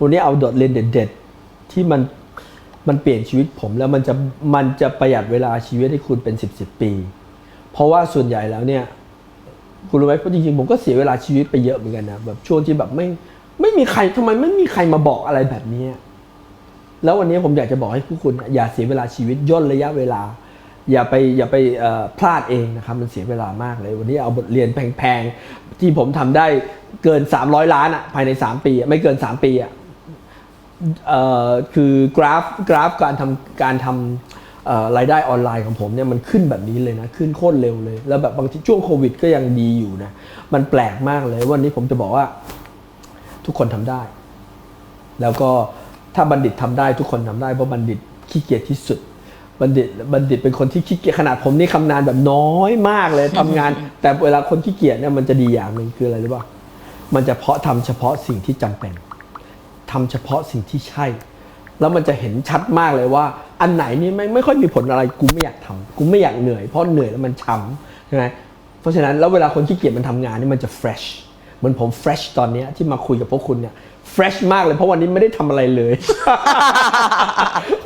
วันนี้เอาบทเรียนเด็ดๆ ที่มันมันเปลี่ยนชีวิตผมแล้วมันจะมันจะประหยัดเวลาชีวิตให้คุณเป็นสิบสิบปี เพราะว่าส่วนใหญ่แล้วเนี่ยคุณรู้ไหมเพราะจริงๆผมก็เสียเวลาชีวิตไปเยอะเหมือนกันนะแบบช่วงที่แบบไม่ไม่มีใครทำไมไม่มีใครมาบอกอะไรแบบนี้ แล้ววันนี้ผมอยากจะบอกให้ผู้คุณอย่าเสียเวลาชีวิตย่นระยะเวลา อย่าไปอย่าไปพลาดเองนะครับมันเสียเวลามากเลย วันนี้เอาบทเรียนแพงๆที่ผมทำได้เกิน 300 ล้านอะภายใน 3 ปีไม่เกิน 3 ปีอะเอ่อ คือกราฟกราฟการทำการทำเอ่อรายได้ออนไลน์ของผมเนี่ยมันขึ้นแบบนี้เลยนะ ขึ้นโคตรเร็วเลย แล้วแบบบางทีช่วงโควิดก็ยังดีอยู่นะ มันแปลกมากเลย วันนี้ผมจะบอกว่า ทุกคนทำได้ แล้วก็ถ้าบัณฑิตทำได้ทุกคนทำได้เพราะบัณฑิตขี้เกียจที่สุดบัณฑิตบัณฑิตเป็นคนที่ขี้เกียจขนาดผมนี่คำนานแบบน้อยมากเลยทำงาน แต่เวลาคนขี้เกียจเนี่ยมันจะดีอย่างหนึ่งคืออะไรรู้ป่ะมันจะเพาะทำเฉพาะสิ่งที่จำเป็น ทำเฉพาะสิ่งที่ใช่ แล้วมันจะเห็นชัดมากเลยว่า อันไหนนี่ไม่ไม่ค่อยมีผลอะไรกูไม่อยากทำกูไม่อยากเหนื่อยเพราะเหนื่อยแล้วมันช้ำใช่ไหมเพราะฉะนั้นแล้วเวลาคนขี้เกียจมันทำงานนี่มันจะ fresh เหมือนผม fresh ตอนเนี้ยที่มาคุยกับพวกคุณเนี่ย fresh มากเลยเพราะวันนี้ไม่ได้ทำอะไรเลย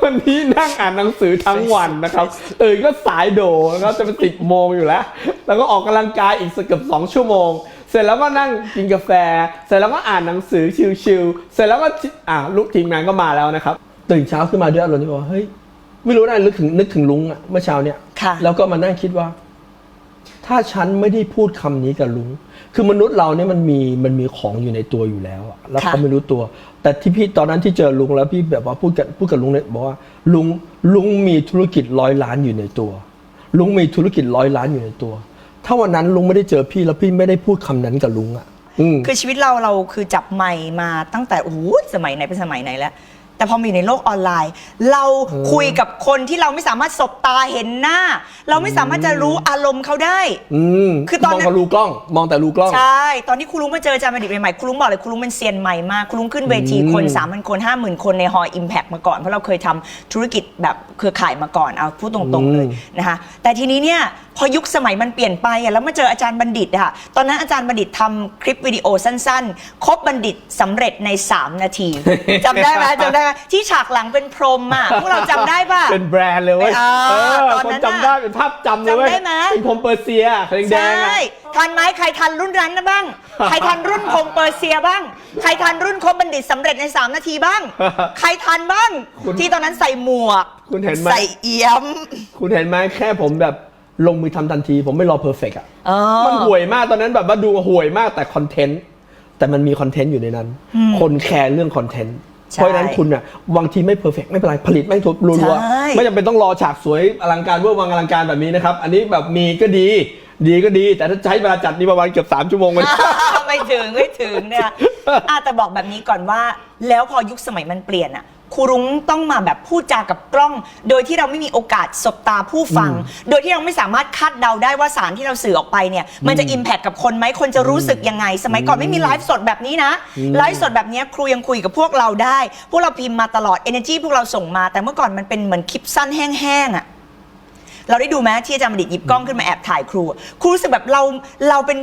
วันนี้นั่งอ่านหนังสือทั้งวันนะครับตื่นก็สายโดนะครับจะเป็นสิบโมงอยู่แล้ว แล้วก็ออกกำลังกายอีกสักเกือบสองชั่วโมง เสร็จแล้วก็นั่งกินกาแฟ เสร็จแล้วก็อ่านหนังสือชิลๆ เสร็จแล้วก็อ่าลูกทีมงานก็มาแล้วนะครับ ตื่นเช้าขึ้นมาด้วยอารมณ์ที่บอกว่าเฮ้ยไม่รู้นะนึกถึงนึกถึงลุงอะเมื่อเช้าเนี่ย ค่ะแล้วก็มานั่งคิดว่า ถ้าฉันไม่ได้พูดคำนี้กับลุง คือมนุษย์เราเนี่ยมันมีมันมีของอยู่ในตัวอยู่แล้วอะแล้วค่ะเขาไม่รู้ตัว แต่ที่พี่ตอนนั้นที่เจอลุงแล้วพี่แบบว่าพูดกับพูดกับลุงเนี่ยบอกว่าลุงลุงมีธุรกิจร้อยล้านอยู่ในตัว ลุงมีธุรกิจร้อยล้านอยู่ในตัว ถ้าวันนั้นลุงไม่ได้เจอพี่แล้วพี่ไม่ได้พูดคำนั้นกับลุงอะอืม คือชีวิตเราเราคือจับไมค์มาตั้งแต่โอ้โหสมัยไหนเป็นสมัยไหนแล้ว แต่พอมาอยู่ในโลกออนไลน์ เราคุยกับคนที่เราไม่สามารถสบตาเห็นหน้า เราไม่สามารถจะรู้อารมณ์เขาได้ อืมคือตอนนั้นมองกับรูกล้อง มองแต่รูกล้อง ใช่ ตอนที่ครูลุงมาเจออาจารย์บัณฑิตใหม่ๆครูลุงบอกเลยครูลุงเป็นเซียนใหม่มากครูลุงขึ้นเวทีคนอืมสามพันคนห้าหมื่นคนในฮออิมแพกมาก่อน เพราะเราเคยทำธุรกิจแบบเครือข่ายมาก่อนเอาพูดตรงๆเลยนะคะ แต่ทีนี้เนี่ยพอยุคสมัยมันเปลี่ยนไปอะแล้วมาเจออาจารย์บัณฑิตอะค่ะตอนนั้นอาจารย์บัณฑิตทำคลิปวิดีโอสั้นๆ ครบบัณฑิตสำเร็จใน 3 นาทีจำได้ไหมจำได้ไหมที่ฉากหลังเป็นพรหมอะพวกเราจำได้ปะเป็นแบรนด์เลยเว้ยเออเออตอนคนนั้นจำได้เป็นภาพจำเลยเว้ยจำได้ไหม เป็นผมเปอร์เซียแดงๆใช่อะทันไหมใครทันรุ่นนั้นนะบ้าง ใครทันรุ่นพงเปอร์เซียบ้าง ใครทันรุ่นครบบัณฑิตสำเร็จใน 3 นาทีบ้าง ใครทันบ้าง คุณที่ตอนนั้นใส่หมวกคุณเห็นไหม ใส่เอี้ยมคุณเห็นไหมแค่ผมแบบลงมือทำทันทีผมไม่รอเพอร์เฟกต์อะ เออ มันห่วยมากตอนนั้นแบบว่าดูห่วยมากแต่คอนเทนต์แต่มันมีคอนเทนต์อยู่ในนั้น คนแคร์เรื่องคอนเทนต์ใช่ เพราะฉะนั้นคุณอะบางทีไม่เพอร์เฟกต์ไม่เป็นไรผลิตไม่ทุบรัวใช่ๆไม่จำเป็นต้องรอฉากสวยอลังการเวอร์วังอลังการแบบนี้นะครับอันนี้แบบมีก็ดีดีก็ดีแต่ถ้าใช้เวลาจัดนี่ประมาณเกือบสามชั่วโมงมันไม่ถึงไม่ถึงเนี่ยอะแต่บอกแบบนี้ก่อนว่า แล้วพอยุคสมัยมันเปลี่ยนอะ ครูรุ้งต้องมาแบบพูดจากับกล้อง โดยที่เราไม่มีโอกาสสบตาผู้ฟัง โดยที่เราไม่สามารถคาดเดาได้ว่าสารที่เราสื่อออกไปเนี่ยมันจะอิมแพคกับคนไหมคนจะรู้สึกยังไง สมัยก่อนไม่มีไลฟ์สดแบบนี้นะไลฟ์สดแบบเนี้ยครูยังคุยกับพวกเราได้ พวกเราพิมพ์มาตลอด energy พวกเราส่งมา แต่เมื่อก่อนมันเป็นเหมือนคลิปสั้นแห้งๆอะ เราได้ดูไหมที่อาจารย์บัณฑิตหยิบกล้องขึ้นมาแอบถ่ายครูอะครูรู้สึกแบบเราเราเป็น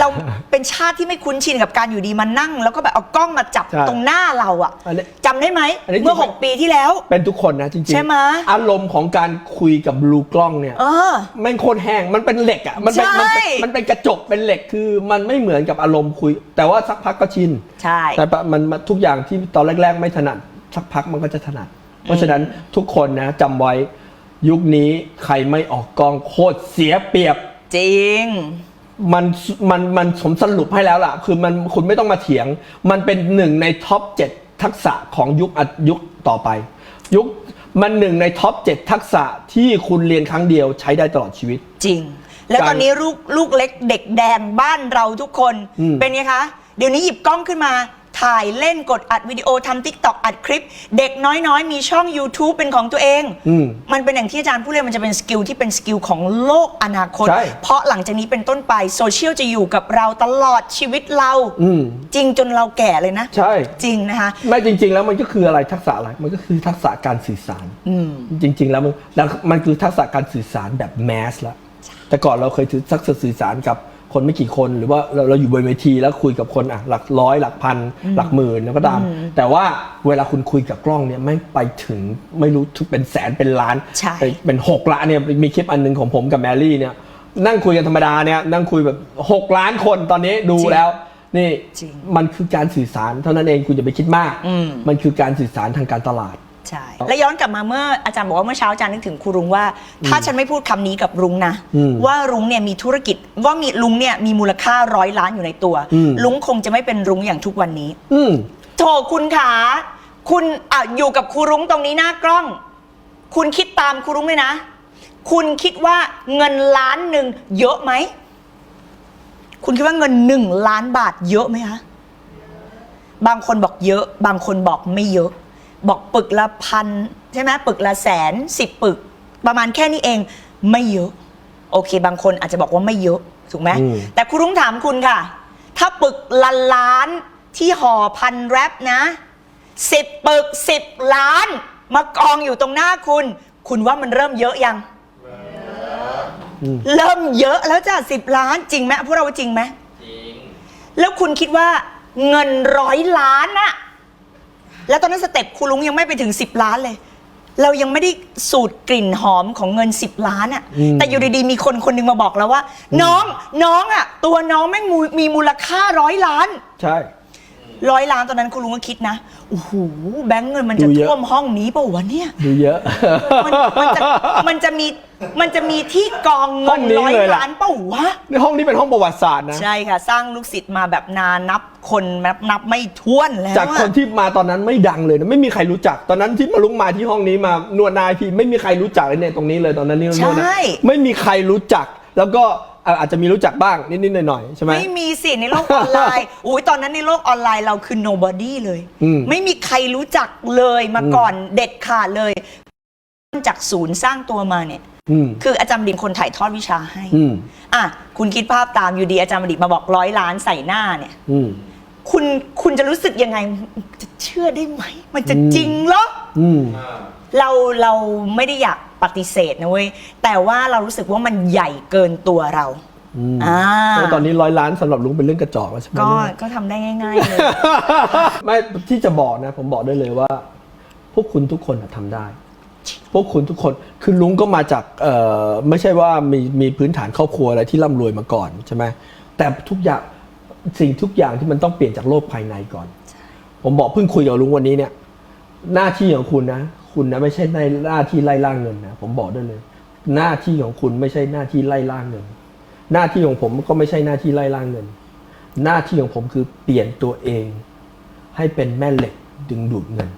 เราเป็นชาติที่ไม่คุ้นชินกับการอยู่ดีมานั่ง แล้วก็แบบเอากล้องมาจับใช่ตรงหน้าเราอะอันนี้จำได้ไหมอันนี้ เมื่อจริง6ปีที่แล้ว เป็นทุกคนนะจริงๆใช่ไหม อารมณ์ของการคุยกับบลูกล้องเนี่ย เออ แม่งโคตรแห้งมันเป็นเหล็กอะมันเป็นใช่ มันเป็นมันเป็นกระจกเป็นเหล็กคือมันไม่เหมือนกับอารมณ์คุย แต่ว่าสักพักก็ชินใช่ แต่ปะมันมันทุกอย่างที่ตอนแรก ๆ ไม่ถนัดสักพักมันก็จะถนัด เพราะฉะนั้นทุกคนนะจำไว้ ยุคนี้ใครไม่ออกกองโคตรเสียเปรียบ จริง มันมันมันผมสรุปให้แล้วล่ะ คือมันคุณไม่ต้องมาเถียง มันเป็นหนึ่งในท็อปเจ็ดทักษะของยุคอัดยุคต่อไป ยุคมันหนึ่งในท็อปเจ็ดทักษะที่คุณเรียนครั้งเดียวใช้ได้ตลอดชีวิต จริง แล้วการตอนนี้ลูกลูกเล็กเด็กแดงบ้านเราทุกคน อืม เป็นไงคะ เดี๋ยวนี้หยิบกล้องขึ้นมา ถ่ายเล่นกดอัดวิดีโอทำทิกตอกอัดคลิป เด็กน้อยๆ มีช่อง YouTube เป็นของตัวเอง อืม มันเป็นอย่างที่อาจารย์พูดเลยมันจะเป็นสกิลที่เป็นสกิลของโลกอนาคต ใช่ เพราะหลังจากนี้เป็นต้นไปโซเชียลจะอยู่กับเราตลอดชีวิตเรา อืม จริงจนเราแก่เลยนะ ใช่ จริงนะคะ ไม่จริง ๆ แล้วมันก็คืออะไรทักษะอะไร มันก็คือทักษะการสื่อสาร อืม จริง ๆ แล้วมันแล้วมันคือทักษะการสื่อสารแบบแมสละแต่ก่อนเราเคยถือทักษะสื่อสารกับ คนไม่กี่คนหรือว่าเราเราอยู่บนเวทีแล้วคุยกับคนอะหลักร้อยหลักพัน หลักหมื่นแล้วก็ตาม แต่ว่าเวลาคุณคุยกับกล้องเนี่ยไม่งไปถึงไม่รู้ถึงเป็นแสนเป็นล้านใช่เป็นหกล้านเนี่ยมีคลิปอันหนึงของผมกับแมรี่เนี่ยนั่งคุยกันธรรมดาเนี่ยนั่งคุยแบบหกล้านคนตอนนี้ดูจริงแล้วนี่จริงมันคือการสื่อสารเท่านั้นเองคุณอย่าไปคิดมาก อืม มันคือการสื่อสารทางการตลาด ใช่แล้วย้อนกลับมาเมื่ออาจารย์บอกว่าเมื่อเช้าอาจารย์นึกถึงครูรุ้งว่า ถ้าฉันไม่พูดคำนี้กับรุ้งนะ อืมว่ารุ้งเนี่ยมีธุรกิจว่ามีรุ้งเนี่ยมีมูลค่าร้อยล้านอยู่ในตัวอืม รุ้งคงจะไม่เป็นรุ้งอย่างทุกวันนี้ อืม โถคุณขาคุณอะอยู่กับครูรุ้งตรงนี้หน้ากล้อง คุณคิดตามครูรุ้งเลยนะ คุณคิดว่าเงินล้านหนึ่งเยอะไหม คุณคิดว่าเงินหนึ่งล้านบาทเยอะไหมคะ บางคนบอกเยอะ บางคนบอกไม่เยอะ บอกปึกละพันใช่ไหมปึกละแสนสิบปึก ประมาณแค่นี้เองไม่เยอะ โอเค บางคนอาจจะบอกว่าไม่เยอะถูกไหมอืม แต่ครูรุ้งถามคุณค่ะ ถ้าปึกละล้านที่ห่อพันแรปนะสิบปึกสิบล้าน มากองอยู่ตรงหน้าคุณ คุณว่ามันเริ่มเยอะยังอืมเริ่มเยอะแล้วจ้ะสิบล้านจริงไหมพวกเราว่าจริงไหม จริง แล้วคุณคิดว่าเงินร้อยล้านอะ แล้วตอนนั้นสเต็ปครูลุงยังไม่ไปถึง 10 ล้านเลย เรายังไม่ได้สูตรกลิ่นหอมของเงิน 10 ล้านอะอืมแต่อยู่ดีๆ มีคนคนหนึงมาบอกเราว่า น้องน้องอะตัวน้องแม่งมูมีมูลค่าร้อยล้าน ใช่ ร้อยล้านตอนนั้นครูลุงก็คิดนะโอ้โหแบงก์เงินมันจะดูเยอะ ท่วมห้องนี้เปล่าวะเนี่ย ดูเยอะ มันมันจะมันจะมีมันจะมีที่กองห้เงิองนนี้ร้อยเลยล่ะ ล้านเปล่าวะ ในห้องนี้เป็นห้องประวัติศาสตร์นะ ใช่ค่ะ สร้างลูกศิษย์มาแบบนานนับคนนับนับไม่ถ้วนแล้วจากคนอะที่มาตอนนั้นไม่ดังเลยนะไม่มีใครรู้จัก ตอนนั้นที่มาลุงมาที่ห้องนี้มานวดนายพี่ไม่มีใครรู้จักเลยเนี่ยตรงนี้เลยตอนนั้นนี่นวดนะใช่ไม่มีใครรู้จัก แล้วก็ อะอาจจะมีรู้จักบ้างนิดๆหน่อยๆใช่ไหม ไม่มีสิในโลกออนไลน์ อุ้ยตอนนั้นในโลกออนไลน์เราคือ nobody เลย อืม ไม่มีใครรู้จักเลยมาก่อนเด็ดขาดเลยจากศูนย์สร้างตัวมาเนี่ย อืมคืออาจารย์บดินคนถ่ายทอดวิชาให้ อืมอะคุณคิดภาพตามอยู่ดีอาจารย์บดินมาบอกร้อยล้านใส่หน้าเนี่ย อืม คุณคุณจะรู้สึกยังไงจะเชื่อได้ไหม มันจะอืม จริงเหรอ อืม เราเราไม่ได้อยาก ปฏิเสธนะเว้ยแต่ว่าเรารู้สึกว่ามันใหญ่เกินตัวเราอืมอ่าแล้วตอนนี้ร้อยล้านสำหรับลุงเป็นเรื่องกระจอกแล้วใช่ไหมก็เนี่ยก็ทำได้ง่ายๆเลยไม่ที่จะบอกนะ ผมบอกได้เลยว่า พวกคุณทุกคนน่ะทำได้ พวกคุณทุกคนคือลุงก็มาจากเอ่อไม่ใช่ว่ามีมีพื้นฐานครอบครัวอะไรที่ร่ำรวยมาก่อนใช่ไหมแต่ทุกอย่างสิ่งทุกอย่างที่มันต้องเปลี่ยนจากโลกภายในก่อน ผมบอกเพิ่งคุยกับลุงวันนี้เนี่ย หน้าที่ของคุณนะ คุณนะไม่ใช่ในหน้าที่ไล่ล่าเงินนะผมบอกได้เลย หน้าที่ของคุณไม่ใช่หน้าที่ไล่ล่าเงิน หน้าที่ของผมก็ไม่ใช่หน้าที่ไล่ล่าเงิน หน้าที่ของผมคือเปลี่ยนตัวเอง ให้เป็นแม่เหล็กดึงดูดเงิน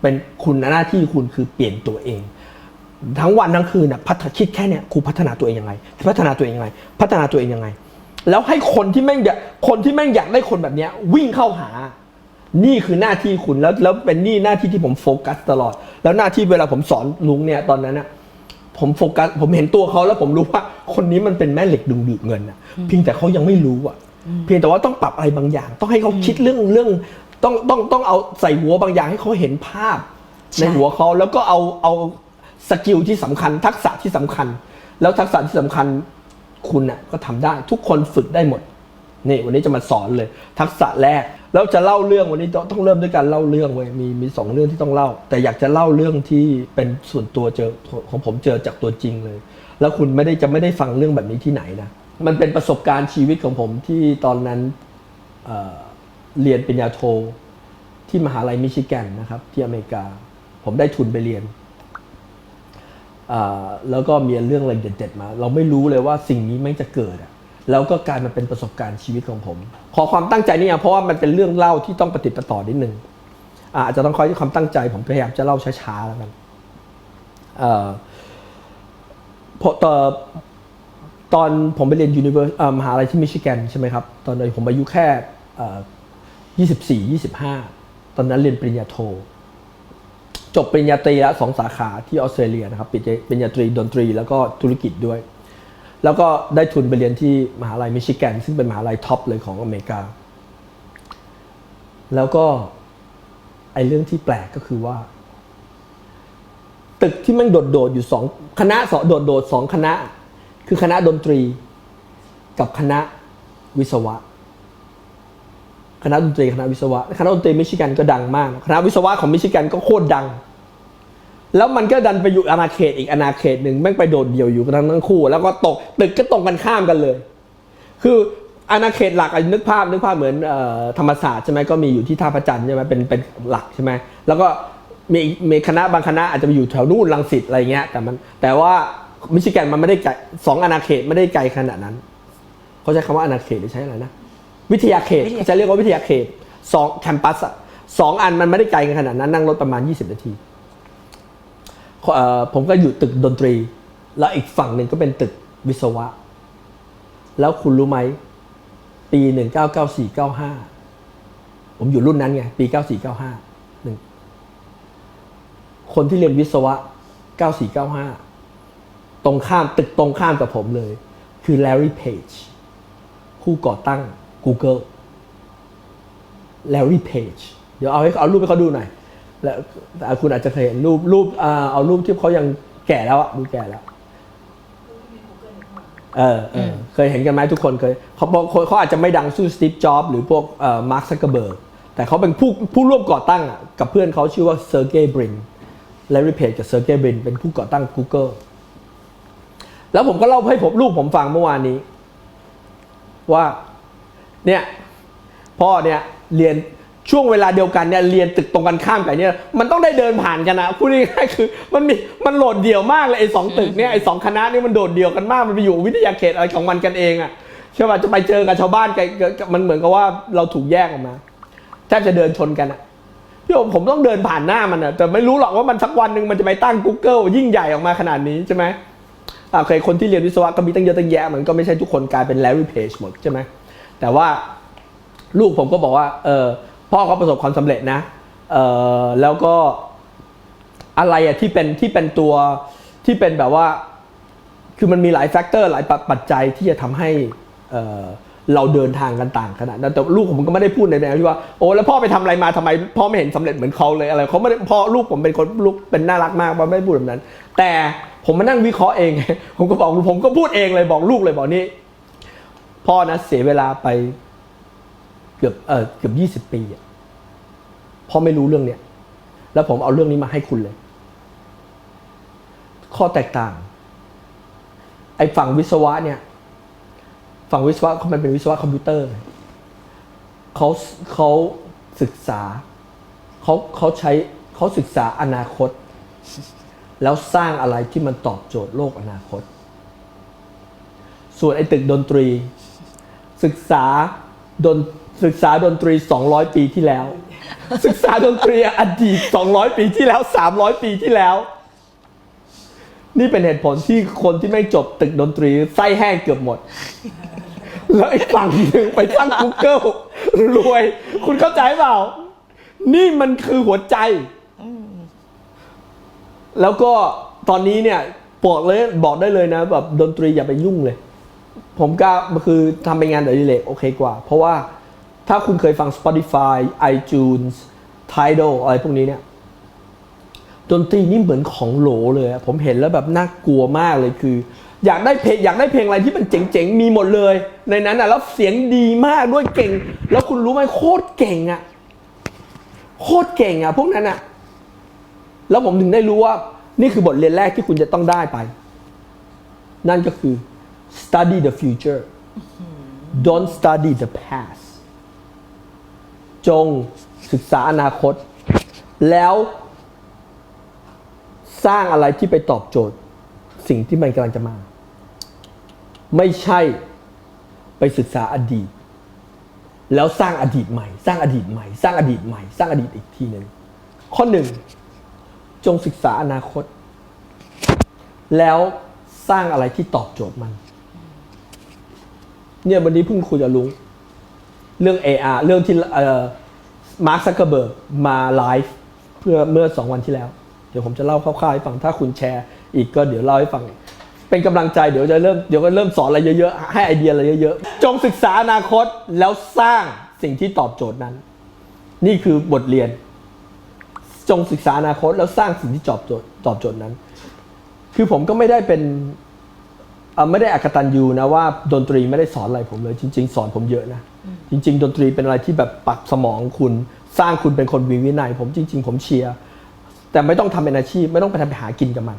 เป็นคุณหน้าที่คุณคือเปลี่ยนตัวเอง ทั้งวันทั้งคืนนะพัฒคิดแค่เนี้ยครูพัฒนาตัวเองยังไง พัฒนาตัวเองยังไง พัฒนาตัวเองยังไง แล้วให้คนที่แม่งอยากคนที่แม่งอยากได้คนแบบเนี้ยวิ่งเข้าหา นี่คือหน้าที่คุณแล้วแล้วเป็นนี่หน้าที่ที่ผมโฟกัสตลอด แล้วหน้าที่เวลาผมสอนลุงเนี่ยตอนนั้นน่ะผมโฟกัสผมเห็นตัวเขาแล้วผมรู้ว่า คนนี้มันเป็นแม่เหล็กดึงดูดเงินอะเพียงแต่เขายังไม่รู้อะเพียงแต่ว่าต้องปรับอะไรบางอย่าง ต้องให้เขาคิดเรื่องเรื่องต้องต้องต้องเอาใส่หัวบางอย่างให้เขาเห็นภาพใช่ในหัวเขาแล้วก็เอาเอาสกิลที่สำคัญ ทักษะที่สำคัญ แล้วทักษะที่สำคัญคุณน่ะก็ทำได้ ทุกคนฝึกได้หมดนี่วันนี้จะมาสอนเลย ทักษะแรก แล้วจะเล่าเรื่องวันนี้ต้องเริ่มด้วยการเล่าเรื่องเว้ยมีมีสองเรื่องที่ต้องเล่า แต่อยากจะเล่าเรื่องที่เป็นส่วนตัวเจอของผมเจอจากตัวจริงเลย แล้วคุณไม่ได้จะไม่ได้ฟังเรื่องแบบนี้ที่ไหนนะมันเป็นประสบการณ์ชีวิตของผมที่ตอนนั้นเเรียนปริญญาโท ที่มหาลัยมิชิแกนนะครับ ที่อเมริกา ผมได้ทุนไปเรียนแล้วก็มีเรื่องอะไรเด็ดๆมา เราไม่รู้เลยว่าสิ่งนี้ไม่จะเกิดอะ แล้วก็กลายมาเป็นประสบการณ์ชีวิตของผม ขอความตั้งใจนี่เพราะว่ามันเป็นเรื่องเล่าที่ต้องปฏิดประต่อนิดนึงอาจจะต้องคอยที่ความตั้งใจผมพยายามจะเล่าช้าๆแล้วกันเออพอตอนตอนผมไปเรียนยูนิเวอร์มหาลัยที่มิชิแกนใช่ไหมครับ ตอนนั้นผมอายุแค่เอ่อยี่สิบสี่ยี่สิบห้าตอนนั้นเรียนปริญญาโท จบปริญญาตรีแล้วสองสาขาที่ออสเตรเลียนะครับปริญญาปริญญาตรีดนตรีแล้วก็ธุรกิจด้วย แล้วก็ได้ทุนไปเรียนที่มหาลัยมิชิแกน ซึ่งเป็นมหาลัยท็อปเลยของอเมริกา แล้วก็ไอ้เรื่องที่แปลกก็คือว่า ตึกที่มันโดดๆอยู่สองคณะสองโดดๆสองคณะ คือคณะดนตรี กับคณะวิศวะ คณะดนตรีคณะวิศวะ คณะดนตรีมิชิแกนก็ดังมาก คณะวิศวะของมิชิแกนก็โคตรดัง แล้วมันก็ดันไปอยู่อาณาเขตอีกอาณาเขตหนึ่งแม่งไปโดดเดี่ยวอยู่กันทั้งทั้งคู่ แล้วก็ตกตึกก็ตรงกันข้ามกันเลย คืออาณาเขตหลักอะนึกภาพนึกภาพเหมือนเอ่อธรรมศาสตร์ใช่ไหมก็มีอยู่ที่ท่าพระจันทร์ใช่ไหมเป็นเป็นหลักใช่ไหมแล้วก็มีมีคณะบางคณะอาจจะไปอยู่แถวนู่นลังสิตอะไรเงี้ยแต่มันแต่ว่ามิชิแกนมันไม่ได้ไกลสองอาณาเขตไม่ได้ไกลขนาดนั้นเขาใช้คำว่าอาณาเขตหรือใช้อะไรนะ วิทยาเขตวิทยาเขาจะเรียกว่าวิทยาเขตสองแคมปัสอะสองอันมันไม่ได้ไกลกันขนาดนั้นนั่งรถประมาณ 20 นาทีเอ่อ ผมก็อยู่ตึกดนตรี แล้วอีกฝั่งหนึ่งก็เป็นตึกวิศวะ แล้วคุณรู้ไหม ปี 1994-95 ผมอยู่รุ่นนั้นไง ปี 94-95หนึ่งคนที่เรียนวิศวะ 94-95 ตรงข้ามตึกตรงข้ามกับผมเลย คือ Larry Page ผู้ก่อตั้ง Google Larry Page เดี๋ยวเอาให้เอารูปให้เขาดูหน่อย แล้วอ่าคุณอาจจะเคยเห็นรูปรูปอ่าเอารูปที่เขายังแก่แล้วอะดูแก่แล้วเออเออเคยเห็นกันไหมทุกคนเคยเขาบอกคนเขาอาจจะไม่ดังสู้สตีฟจ็อบหรือพวกเอ่อมาร์คซักเกอร์เบิร์กแต่เขาเป็นผู้ผู้ร่วมก่อตั้งอะกับเพื่อนเขาชื่อว่าเซอร์เกย์บรินแลรี่เพจกับเซอร์เกย์บรินเป็นผู้ก่อตั้ง Google แล้วผมก็เล่าให้ผมลูกผมฟังเมื่อวานนี้ ว่าเนี่ยพ่อเนี่ยเรียน ช่วงเวลาเดียวกันเนี่ยเรียนตึกตรงกันข้ามกันเนี่ยมันต้องได้เดินผ่านกันนะพูดง่ายๆคือมันมีมันโหลดเดี่ยวมากเลยไอ้สองตึกเนี่ยไอ้สองคณะนี่มันโดดเดี่ยวกันมากมันไปอยู่วิทยาเขตอะไรของมันกันเองอะใช่ป่ะจะไปเจอกับชาวบ้านกันมันเหมือนกับว่าเราถูกแยกออกมาแทบจะเดินชนกันอะพี่โอมผมต้องเดินผ่านหน้ามันอะแต่ไม่รู้หรอกว่ามันสักวันหนึ่งมันจะไปตั้ง Google ยิ่งใหญ่ออกมาขนาดนี้ใช่ไหมอ่าเคยคนที่เรียนวิศวะก็มีตั้งเยอะตั้งแยะมันก็ไม่ใช่ทุกคนกลายเป็น Larry Page หมดใช่ไหมแต่ว่าลูกผมก็บอกว่าเออ พ่อเขาประสบความสำเร็จนะเออแล้วก็อะไรอะที่เป็นที่เป็นตัวที่เป็นแบบว่า คือมันมีหลายแฟกเตอร์หลายปัจปัจจัยที่จะทำให้เเราเดินทางกันต่างขนาดนั้นแต่ลูกผมก็ไม่ได้พูดในแนวที่ว่าโอ้แล้วพ่อไปทำอะไรมาทำไม พ่อไม่เห็นสำเร็จเหมือนเขาเลยอะไรเขาไม่ได้พ่อลูกผมเป็นคนลูกเป็นน่ารักมากว่าไม่พูดแบบนั้น แต่ผมมานั่งวิเคราะห์เอง ผมก็บอกผมก็พูดเองเลยบอกลูกเลยบอกนี่พ่อนะเสียเวลาไป เกือบเออเกือบยี่สิบปีอะเพราะไม่รู้เรื่องเนี้ยแล้วผมเอาเรื่องนี้มาให้คุณเลย ข้อแตกต่าง ไอ้ฝั่งวิศวะเนี่ย ฝั่งวิศวะเขามันเป็นวิศวะคอมพิวเตอร์เขาเขาศึกษาเขาเขาใช้เขาศึกษาอนาคต แล้วสร้างอะไรที่มันตอบโจทย์โลกอนาคต ส่วนไอ้ตึกดนตรี ศึกษาดน ศึกษาดนตรี 200 ปีที่แล้ว ศึกษาดนตรีอดีต 200 ปีที่แล้ว 300 ปีที่แล้ว นี่เป็นเหตุผลที่คนที่ไม่จบตึกดนตรีไส้แห้งเกือบหมด แล้วไอ้ฝั่งหนึ่งไปตั้ง Google รวย คุณเข้าใจเปล่า นี่มันคือหัวใจ แล้วก็ตอนนี้เนี่ยบอกเลยบอกได้เลยนะ แบบดนตรีอย่าไปยุ่งเลย ผมก็คือทำเป็นงานอดิเรกโอเคกว่า เพราะว่า ถ้าคุณเคยฟัง Spotify iTunes Tidal อะไรพวกนี้เนี่ยดนตรีนี่เหมือนของโหลเลยผมเห็นแล้วแบบน่ากลัวมากเลยคือ อยากได้เพลงอยากได้เพลงอะไรที่มันเจ๋งๆ มีหมดเลย ในนั้นอะแล้วเสียงดีมากด้วยเก่ง แล้วคุณรู้ไหมโคตรเก่งอะโคตรเก่งอะพวกนั้นอะ แล้วผมถึงได้รู้ว่า นี่คือบทเรียนแรกที่คุณจะต้องได้ไป นั่นก็คือ study the future don't study the past จงศึกษาอนาคต แล้วสร้างอะไรที่ไปตอบโจทย์ สิ่งที่มันกำลังจะมา ไม่ใช่ไปศึกษาอดีต แล้วสร้างอดีตใหม่ สร้างอดีตใหม่ สร้างอดีตใหม่ สร้างอดีตอีกทีหนึ่งข้อหนึ่งจงศึกษาอนาคต แล้วสร้างอะไรที่ตอบโจทย์มัน เนี่ยวันนี้เพิ่งคุยกับลุง เรื่อง AR เรื่องที่มาร์คซักเกอร์เบิร์กมาไลฟ์เพื่อเมื่อสองวันที่แล้ว เดี๋ยวผมจะเล่าคร่าวๆให้ฟังถ้าคุณแชร์ อีกก็เดี๋ยวเล่าให้ฟัง เป็นกำลังใจเดี๋ยวจะเริ่มเดี๋ยวก็เริ่มสอนอะไรเยอะๆ ให้ไอเดียอะไรเยอะๆ จงศึกษาอนาคตแล้วสร้างสิ่งที่ตอบโจทย์นั้น นี่คือบทเรียน จงศึกษาอนาคตแล้วสร้างสิ่งที่ตอบโจทย์ตอบโจทย์นั้น คือผมก็ไม่ได้เป็นไม่ได้อกตันยูนะว่าดนตรีไม่ได้สอนอะไรผมเลย จริง ๆ สอนผมเยอะนะ จริง ๆ ดนตรีเป็นอะไรที่แบบปักสมองคุณ สร้างคุณเป็นคนมีวินัย ผมจริง ๆ ผมเชียร์แต่ไม่ต้องทำเป็นอาชีพ ไม่ต้องไปทำไปหากินกับมัน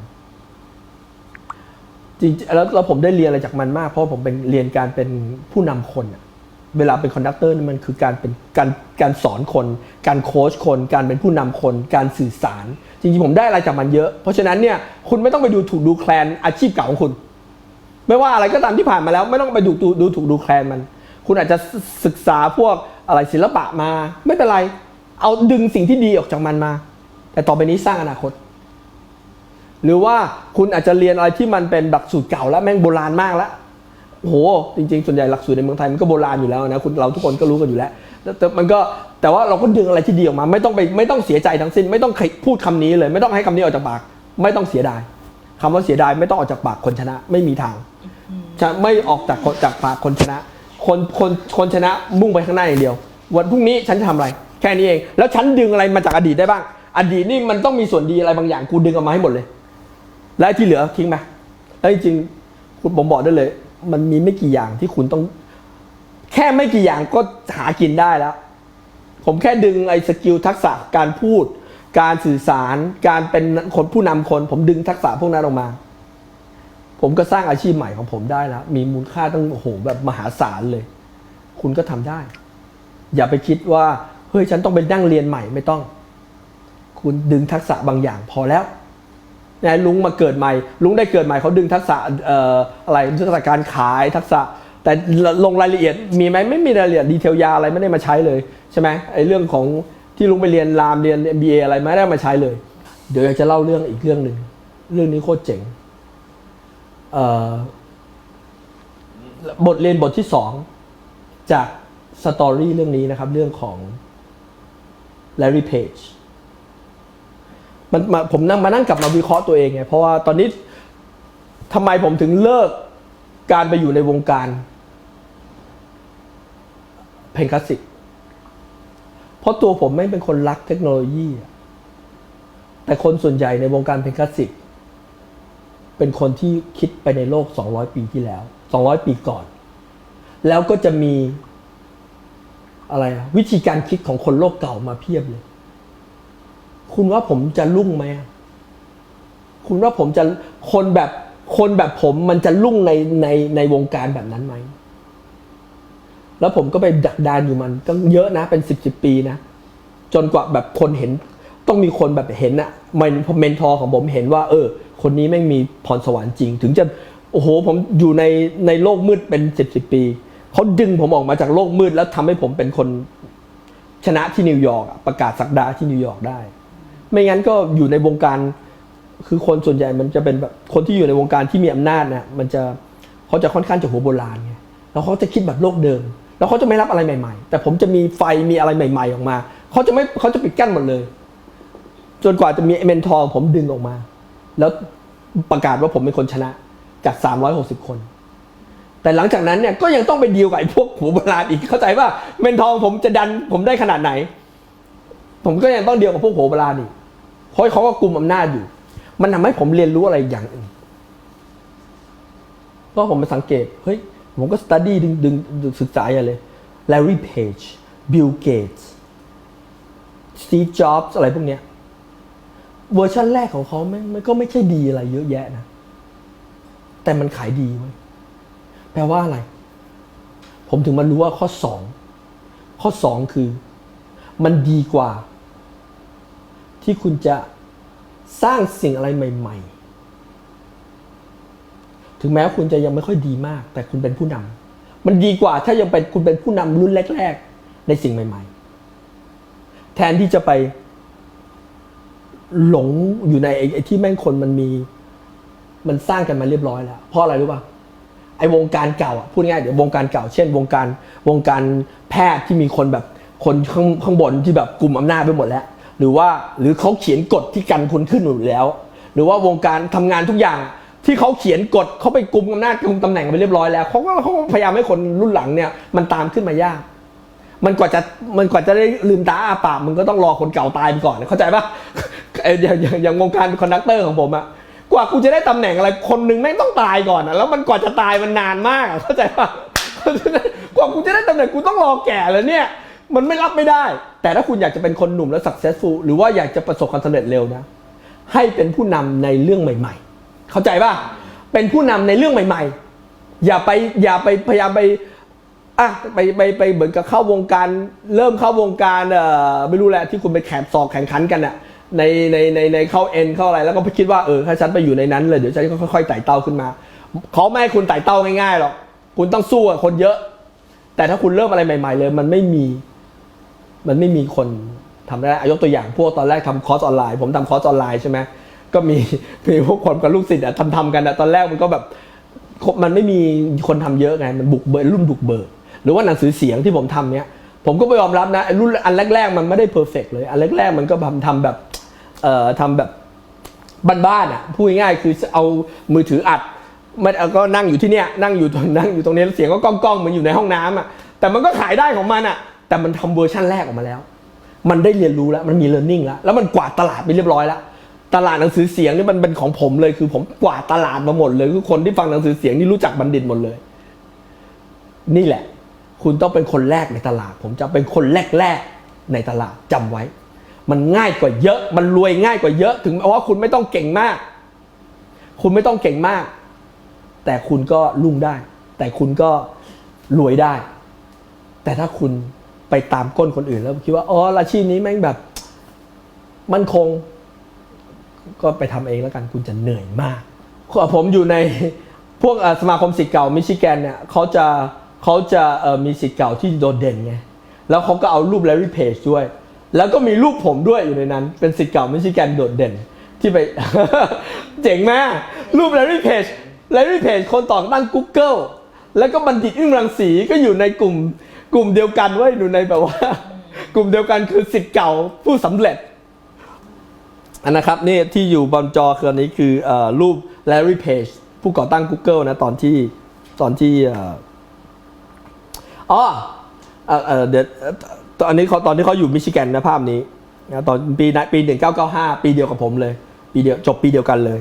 จริงๆแล้วแล้วผมได้เรียนอะไรจากมันมาก เพราะผมเป็นเรียนการเป็นผู้นำคนเวลาเป็นคอนดักเตอร์มันคือการเป็นการการสอนคน การโค้ชคน การเป็นผู้นำคน การสื่อสาร จริงๆผมได้อะไรจากมันเยอะ เพราะฉะนั้นเนี่ยคุณไม่ต้องไปดูถูกดูแคลนอาชีพเก่าของคุณ ไม่ว่าอะไรก็ตามที่ผ่านมาแล้ว ไม่ต้องไปดูดูถูกดูแคลนมัน คุณอาจจะศึศึกษาพวกอะไรศิลปะมา ไม่เป็นไร เอาดึงสิ่งที่ดีออกจากมันมา แต่ต่อไปนี้สร้างอนาคต หรือว่าคุณอาจจะเรียนอะไรที่มันเป็นหลักสูตรเก่าแล้วแม่งโบราณมากแล้วโอ้โหจริง ๆ ส่วนใหญ่หลักสูตรในเมืองไทยมันก็โบราณอยู่แล้วนะคุณเราทุกคนก็รู้กันอยู่แล้วแต่แต่มันก็แต่ว่าเราก็ดึงอะไรที่ดีออกมา ไม่ต้องไปไม่ต้องเสียใจทั้งสิ้น ไม่ต้องใครพูดคำนี้เลย ไม่ต้องให้คำนี้ออกจากปาก ไม่ต้องเสียดายคำว่าเสียดายไม่ต้องออกจากปากคนชนะ ไม่มีทางจะไม่ออกจากคนจากปากคนชนะ คนคนคนชนะมุ่งไปข้างหน้าอย่างเดียว วันพรุ่งนี้ฉันจะทำอะไร แค่นี้เอง แล้วฉันดึงอะไรมาจากอดีตได้บ้าง อดีตนี่มันต้องมีส่วนดีอะไรบางอย่างกูดึงออกมาให้หมดเลย และที่เหลือทิ้งไปแล้วจริงคุณผมบอกได้เลย มันมีไม่กี่อย่างที่คุณต้อง แค่ไม่กี่อย่างก็หากินได้แล้ว ผมแค่ดึงไอ้สกิลทักษะการพูด การสื่อสาร การเป็นคนผู้นำคน ผมดึงทักษะพวกนั้นออกมา ผมก็สร้างอาชีพใหม่ของผมได้แล้ว มีมูลค่าตั้งโอ้โหแบบมหาศาลเลย คุณก็ทำได้ อย่าไปคิดว่า เฮ้ย ฉันต้องไปนั่งเรียนใหม่ไม่ต้อง คุณดึงทักษะบางอย่างพอแล้วนะลุงมาเกิดใหม่ ลุงได้เกิดใหม่เขาดึงทักษะเอ่ออะไรทักษะการขายทักษะ แต่ลงรายละเอียดมีไหมไม่มีรายละเอียดดีเทลยาอะไรไม่ได้มาใช้เลยใช่ไหมไอ้เรื่องของที่ลุงไปเรียนรามเรียน MBA อะไรไม่ได้มาใช้เลย เดี๋ยวอยากจะเล่าเรื่องอีกเรื่องหนึ่งเรื่องนี้โคตรเจ๋ง บทเรียนบทที่สองจากสตอรี่เรื่องนี้นะครับ เรื่องของ Larry Page มันมาผมนั่งมานั่งกลับมาวิเคราะห์ตัวเองไงเพราะว่าตอนนี้ทำไมผมถึงเลิกการไปอยู่ในวงการเพลงคลาสสิกเพราะตัวผมไม่เป็นคนรักเทคโนโลยี แต่คนส่วนใหญ่ในวงการเพลงคลาสสิก เป็นคนที่คิดไปในโลก 200 ปีที่แล้ว 200 ปีก่อน แล้วก็จะมีอะไร วิธีการคิดของคนโลกเก่ามาเพียบเลย คุณว่าผมจะรุ่งไหมคุณว่าผมจะคนแบบคนแบบผมมันจะรุ่งในในในวงการแบบนั้นไหม แล้วผมก็ไปดักดานอยู่มันก็เยอะนะเป็นสิบสิบปีนะ จนกว่าแบบคนเห็น ต้องมีคนแบบเห็นอะเมนเมนทอร์ของผมเห็นว่า เออ คนนี้แม่มีพรสวรรค์จริง ถึงจะโอ้โห ผมอยู่ในในโลกมืดเป็นสิบสิบปีเขาดึงผมออกมาจากโลกมืดแล้วทำให้ผมเป็นคนชนะที่นิวยอร์กประกาศสักดาที่นิวยอร์กได้ ไม่งั้นก็อยู่ในวงการคือคนส่วนใหญ่มันจะเป็นแบบคนที่อยู่ในวงการที่มีอำนาจเนี่ยมันจะเขาจะค่อนข้างจะหัวโบราณไงแล้วเขาจะคิดแบบโลกเดิม แล้วเขาจะไม่รับอะไรใหม่ ๆ แต่ผมจะมีไฟมีอะไรใหม่ ๆ ออกมาเขาจะไม่เขาจะปิดกั้นหมดเลย จนกว่าจะมีเมนทอร์ผมดึงออกมา แล้วประกาศว่าผมเป็นคนชนะจาก 360 คน แต่หลังจากนั้นเนี่ยก็ยังต้องไปดีลกับไอ้พวกหัวโบราณอีกเข้าใจว่าเมนทอร์ผมจะดันผมได้ขนาดไหน ผมก็ยังต้องเดียวกับพวกหัวโบราณอีกเพราะเขาก็กลุ่มอำนาจอยู่ มันทำให้ผมเรียนรู้อะไรอย่างอื่นเพราะผมไปสังเกตเฮ้ยผมก็สตัดดี้ดึงดึงดึงศึกษาอย่างเลย Larry Page Bill Gates Steve Jobs อะไรพวกเนี้ย เวอร์ชันแรกของเขาไม่มันก็ไม่ใช่ดีอะไรเยอะแยะนะ แต่มันขายดีเว้ยแปลว่าอะไร ผมถึงมารู้ว่าข้อสอง ข้อสองคือ มันดีกว่า ที่คุณจะสร้างสิ่งอะไรใหม่ ๆ ถึงแม้คุณจะยังไม่ค่อยดีมาก แต่คุณเป็นผู้นำมันดีกว่าถ้ายังเป็นคุณเป็นผู้นำรุ่นแรก ๆ ในสิ่งใหม่ ๆ แทนที่จะไป หลงอยู่ในไอ้ที่แม่งคนมันมี มันสร้างกันมาเรียบร้อยแล้ว เพราะอะไรรู้ป่ะไอ้วงการเก่าอะพูดง่ายเดี๋ยววงการเก่า เช่น วงการวงการแพทย์ที่มีคนแบบคนข้างข้างบนที่แบบกลุ่มอำนาจไปหมดแล้ว หรือว่าหรือเขาเขียนกฎที่กันคนขึ้นอยู่แล้ว หรือว่าวงการทำงานทุกอย่างที่เขาเขียนกฎเขาไปกลุ่มอำนาจกลุ่มตำแหน่งไปเรียบร้อยแล้วเขาก็เขาพยายามให้คนรุ่นหลังเนี่ยมันตามขึ้นมายาก มันกว่าจะมันกว่าจะได้ลืมตาอาปากมันก็ต้องรอคนเก่าตายไปก่อนเข้าใจปะ อย่างอย่างอย่างวงการคอนดักเตอร์ของผมอะกว่ากูจะได้ตำแหน่งอะไรคนหนึ่งแม่งต้องตายก่อนอะแล้วมันกว่าจะตายมันนานมากอะเข้าใจปะกว่ากูจะได้ตำแหน่งกูต้องรอแก่แล้วเนี่ย มันไม่รับไม่ได้ แต่ถ้าคุณอยากจะเป็นคนหนุ่มแล้ว successful หรือว่าอยากจะประสบความสำเร็จเร็วนะ ให้เป็นผู้นำในเรื่องใหม่ ๆ เข้าใจป่ะเป็นผู้นำในเรื่องใหม่ ๆ อย่าไปอย่าไปพยายามไปอะไปไปไปเหมือนกับเข้าวงการ เริ่มเข้าวงการเอ่อไม่รู้แหละที่คุณไปแข่งสอบแข่งขันกันอะ ในในในในเข้าเอ็นเข้าอะไรแล้วก็คิดว่าเออถ้าฉันไปอยู่ในนั้นเลยเดี๋ยวฉันก็ค่อยๆไต่เต้าขึ้นมาเขาไม่ให้คุณไต่เต้าง่ายๆหรอกคุณต้องสู้กับคนเยอะ แต่ถ้าคุณเริ่มอะไรใหม่ ๆ เลย มันไม่มี มันไม่มีคนทำได้อะยกตัวอย่างพวกตอนแรกทำคอร์สออนไลน์ ผมทำคอร์สออนไลน์ใช่ไหมก็มีมีพวกคนกับลูกศิษย์อะทำทำกันอะตอนแรกมันก็แบบมันไม่มีคนทำเยอะไงมันบุกเบิกรุ่นบุกเบิกหรือว่าหนังสือเสียงที่ผมทำเนี้ย ผมก็ไปยอมรับนะรุ่นอันแรกๆมันไม่ได้เพอร์เฟกเลย อันแรกๆมันก็ทำทำแบบเอ่อทำแบบบ้านๆอะพูดง่ายๆคือเอามือถืออัดมันก็นั่งอยู่ที่เนี้ยนั่งอยู่ตรงนั่งอยู่ตรงนี้เสียงก็ก้องๆเหมือนอยู่ในห้องน้ำอะแต่มันก็ขายได้ของมันอะ แต่มันทำเวอร์ชั่นแรกออกมาแล้ว มันได้เรียนรู้แล้วมันมี learning แล้วแล้วมันกวาดตลาดไปเรียบร้อยแล้วตลาดหนังสือเสียงนี่มันเป็นของผมเลยคือผมกวาดตลาดมาหมดเลยคือคนที่ฟังหนังสือเสียงนี่รู้จักบัณฑิตหมดเลย นี่แหละ คุณต้องเป็นคนแรกในตลาด ผมจะเป็นคนแรกๆในตลาดจำไว้ มันง่ายกว่าเยอะ มันรวยง่ายกว่าเยอะ ถึงแม้ว่าคุณไม่ต้องเก่งมาก คุณไม่ต้องเก่งมาก แต่คุณก็รุ่งได้ แต่คุณก็รวยได้ แต่ถ้าคุณไปตามก้นคนอื่นแล้วคิดว่าอ๋ออาชีพนี้แม่งแบบมันคง ก็ไปทำเองแล้วกันคุณจะเหนื่อยมากผมอยู่ในพวกสมาคมศิษย์เก่ามิชิแกนเนี่ยเขาจะ เขาจะมีศิษย์เก่าที่โดดเด่นไง แล้วเขาก็เอารูป Larry Page ด้วย แล้วก็มีรูปผมด้วยอยู่ในนั้น เป็นศิษย์เก่ามิชิแกนโดดเด่น ที่ไปเจ๋งมากรูป Larry Page Larry Page คนต่อตั้ง Google แล้วก็บัณฑิตอึ้งรังสีก็อยู่ในกลุ่มกลุ่มเดียวกันเว้อยู่ในแบบว่า กลุ่มเดียวกันคือศิษย์เก่าผู้สำเร็จอันนะครับนี่ที่อยู่บนจอคืออันนี้คืออรูป Larry Page ผู้ก่อตั้ง Google นะตอนที่ตอนที่ อ๋อเออเออเดี๋ยวเอ่อตอนนี้เขาตอนที่เขาอยู่มิชิแกนนะภาพนี้นะตอนปีนะปี1995ปีเดียวกับผมเลย ปีเดียวจบปีเดียวกันเลย